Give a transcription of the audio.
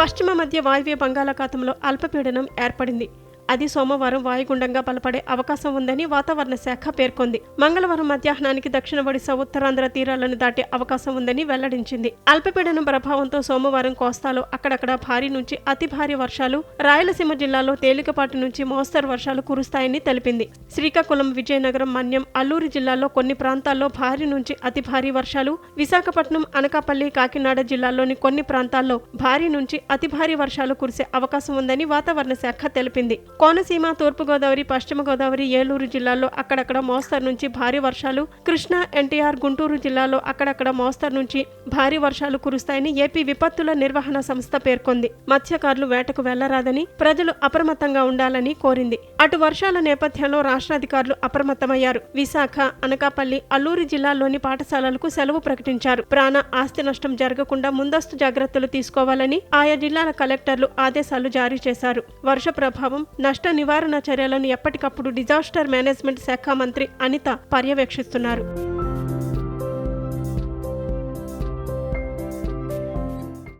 పశ్చిమ మధ్య వాయువ్య బంగాళాఖాతంలో అల్పపీడనం ఏర్పడింది. అది సోమవారం వాయుగుండంగా బలపడే అవకాశం ఉందని వాతావరణ శాఖ పేర్కొంది. మంగళవారం మధ్యాహ్నానికి దక్షిణ ఒడిశా ఉత్తరాంధ్ర తీరాలను దాటే అవకాశం ఉందని వెల్లడించింది. అల్పపీడనం ప్రభావంతో సోమవారం కోస్తాలో అక్కడక్కడ భారీ నుంచి అతి భారీ వర్షాలు రాయలసీమ జిల్లాలో తేలికపాటి నుంచి మోస్తరు వర్షాలు కురుస్తాయని తెలిపింది. శ్రీకాకుళం విజయనగరం మన్యం అల్లూరు జిల్లాలో కొన్ని ప్రాంతాల్లో భారీ నుంచి అతి భారీ వర్షాలు విశాఖపట్నం అనకాపల్లి కాకినాడ జిల్లాల్లోని కొన్ని ప్రాంతాల్లో భారీ నుంచి అతి భారీ వర్షాలు కురిసే అవకాశం ఉందని వాతావరణ శాఖ తెలిపింది. కోనసీమ తూర్పుగోదావరి పశ్చిమ గోదావరి ఏలూరు జిల్లాల్లో అక్కడక్కడ మోస్తరు నుంచి భారీ వర్షాలు. కృష్ణా ఎన్టీఆర్ గుంటూరు జిల్లాలో అక్కడక్కడ మోస్తరు నుంచి భారీ వర్షాలు కురుస్తాయని ఏపీ విపత్తుల నిర్వహణ సంస్థ పేర్కొంది. మత్స్యకారులు వేటకు వెళ్ళరాదని ప్రజలు అప్రమత్తంగా ఉండాలని కోరింది. అటు వర్షాల నేపథ్యంలో రాష్ట్ర అధికారులు అప్రమత్తమయ్యారు. విశాఖ అనకాపల్లి అల్లూరి జిల్లాల్లోని పాఠశాలలకు సెలవు ప్రకటించారు. ప్రాణ ఆస్తి నష్టం జరగకుండా ముందస్తు జాగ్రత్తలు తీసుకోవాలని ఆయా జిల్లాల కలెక్టర్లు ఆదేశాలు జారీ చేశారు. వర్ష ప్రభావం నష్ట నివారణ చర్యలను ఎప్పటికప్పుడు డిజాస్టర్ మేనేజ్మెంట్ శాఖ మంత్రి అనిత పర్యవేక్షిస్తున్నారు.